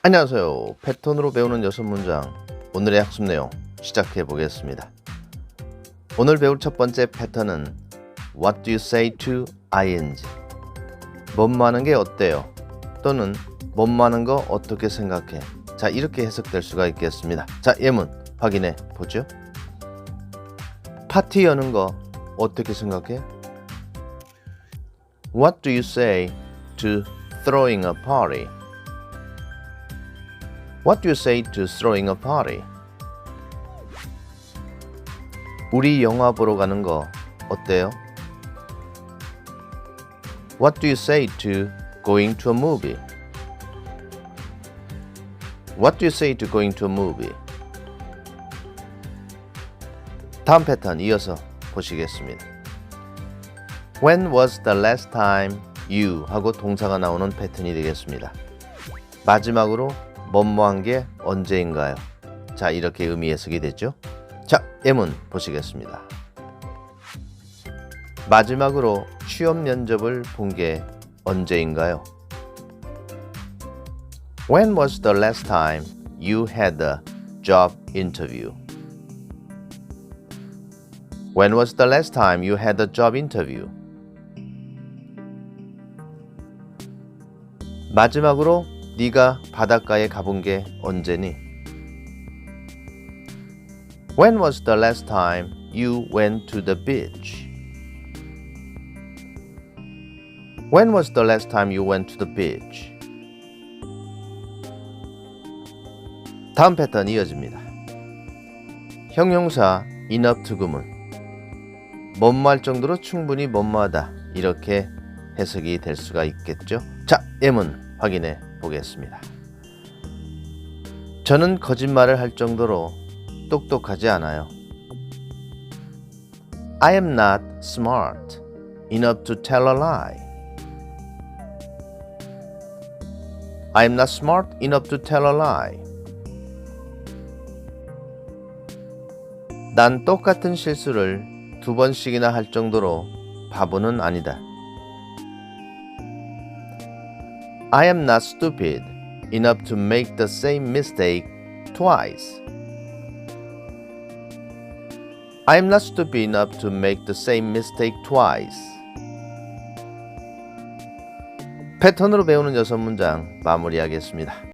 안녕하세요. 패턴으로 배우는 여섯 문장 오늘의 학습 내용 시작해 보겠습니다. 오늘 배울 첫 번째 패턴은 What do you say to ing? 뭐뭐하는 게 어때요? 또는 뭐뭐하는 거 어떻게 생각해? 자 이렇게 해석될 수가 있겠습니다. 자 예문 확인해 보죠. 파티 여는 거 어떻게 생각해? What do you say to throwing a party? What do you say to throwing a party? 우리 영화 보러 가는 거 어때요? What do you say to going to a movie? What do you say to going to a movie? 다음 패턴 이어서 보시겠습니다. When was the last time you 하고 동사가 나오는 패턴이 되겠습니다. 마지막으로 뭐뭐한 게 언제인가요? 자, 이렇게 의미 해석이 되죠. 자, 예문 보시겠습니다. 마지막으로 취업 면접을 본 게 언제인가요? When was the last time you had a job interview? When was the last time you had a job interview? 마지막으로 네가 바닷가에 가본 게 언제니? When was the last time you went to the beach? When was the last time you went to the beach? 다음 패턴 이어집니다. 형용사 enough to 구문 뭐뭐할 정도로 충분히 뭐뭐하다 이렇게 해석이 될 수가 있겠죠. 자, 예문 확인해 보겠습니다. 저는 거짓말을 할 정도로 똑똑하지 않아요. I am not smart enough to tell a lie. I am not smart enough to tell a lie. 난 똑같은 실수를 두 번씩이나 할 정도로 바보는 아니다. I am not stupid enough to make the same mistake twice. I am not stupid enough to make the same mistake twice. 패턴으로 배우는 여섯 문장 마무리하겠습니다.